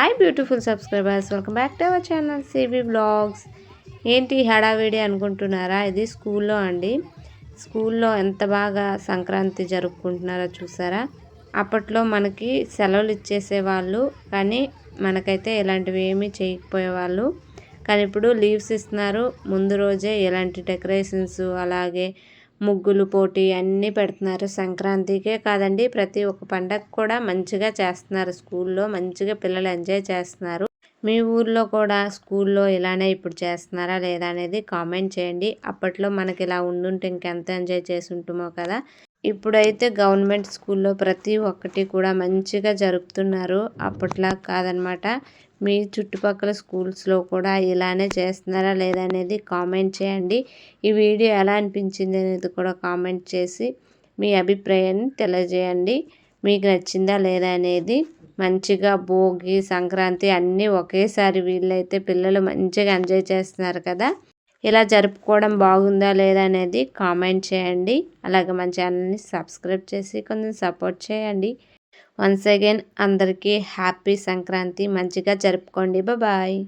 Hi beautiful subscribers welcome back to our channel Sibi blogs. ఏంటి హడావిడి అనుకుంటున్నారా? ఇది స్కూల్లో అండి. స్కూల్లో ఎంత బాగా సంక్రాంతి జరుపుకుంటున్నారో చూసారా? అప్పట్లో మనకి సెలవులు ఇచ్చేసేవాళ్ళు కానీ మనకైతే ఇలాంటివి ఏమీ చేయకపోయేవాళ్ళు. కానీ ఇప్పుడు లీవ్స్ ఇస్తున్నారు. ముందు రోజే ఇలాంటి డెకరేషన్స్ అలాగే ముగ్గులు పోటీ అన్నీ పెడుతున్నారు. సంక్రాంతికే కాదండి ప్రతి ఒక్క పండగ కూడా మంచిగా చేస్తున్నారు. స్కూల్లో మంచిగా పిల్లలు ఎంజాయ్ చేస్తున్నారు. మీ ఊర్లో కూడా స్కూల్లో ఇలానే ఇప్పుడు చేస్తున్నారా లేదా అనేది కామెంట్ చేయండి. అప్పట్లో మనకి ఇలా ఉండుంటే ఇంకెంత ఎంజాయ్ చేసి ఉంటుమో కదా. ఇప్పుడైతే గవర్నమెంట్ స్కూల్లో ప్రతి ఒక్కటి కూడా మంచిగా జరుపుతున్నారు. అప్పట్లా కాదనమాట. మీ చుట్టుపక్కల స్కూల్స్లో కూడా ఇలానే చేస్తున్నారా లేదా అనేది కామెంట్ చేయండి. ఈ వీడియో ఎలా అనిపించింది అనేది కూడా కామెంట్ చేసి మీ అభిప్రాయాన్ని తెలియజేయండి. మీకు నచ్చిందా లేదా అనేది మంచిగా భోగి సంక్రాంతి అన్నీ ఒకేసారి వీళ్ళైతే పిల్లలు మంచిగా ఎంజాయ్ చేస్తున్నారు కదా. ఇలా జరుపుకోవడం బాగుందా లేదా అనేది కామెంట్ చేయండి. అలాగే మన ఛానల్ని సబ్స్క్రైబ్ చేసి కొంచెం సపోర్ట్ చేయండి. వన్స్ అగైన్ అందరికీ హ్యాపీ సంక్రాంతి. మంచిగా జరుపుకోండి. బాయ్.